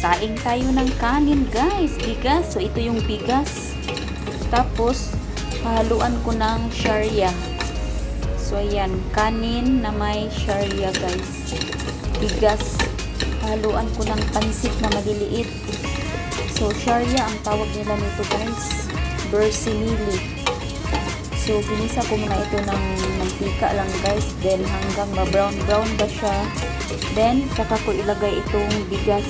Saing tayo ng kanin guys. Bigas. So ito yung bigas. Tapos haluan ko ng sharia. So ayan, kanin na may sharia guys. Bigas. Haluan ko ng pansit na maliliit. So sharia ang tawag nila nito guys. Bersimili. So, ginisa ko muna ito ng mantika lang guys. Then, hanggang ma-brown-brown ba siya. Then, saka ko ilagay itong bigas.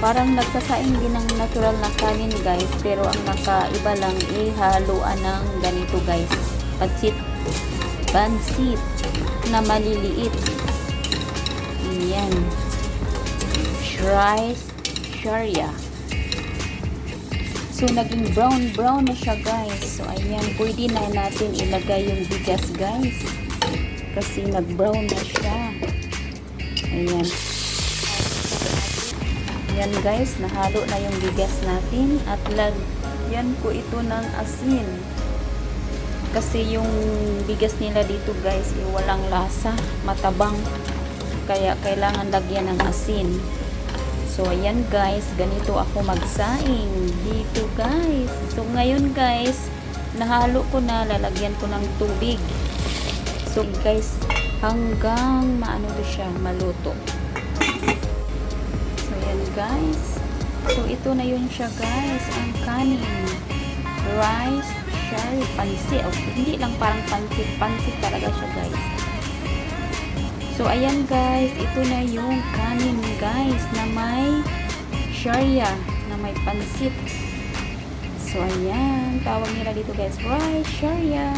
Parang nagsasaing din ng natural na kanin guys. Pero ang nakaiba lang, ihaluan ng ganito guys. Pansit. Pansit na maliliit. Ayan. Rice sharia. So, naging brown-brown na siya, guys. So, ayan. Pwede na natin ilagay yung bigas, guys. Kasi nag-brown na siya. Ayan. Ayan, guys. Nahalo na yung bigas natin. At lagyan ko ito ng asin. Kasi yung bigas nila dito, guys, eh, walang lasa. Matabang. Kaya, kailangan lagyan ng asin. So, ayan guys, ganito ako magsaing dito guys. So, ngayon guys, nahalo ko na, lalagyan ko ng tubig. So, guys, hanggang maano to siya, maluto. Guys. So, ito na yun siya guys, ang kanin. Rice, shari, pansit. Oh, hindi lang parang pansit, pansit talaga siya guys. So, ayan guys, ito na yung kanin guys na may sharia, na may pansit. So, ayan, tawag nila dito guys, rice sharia.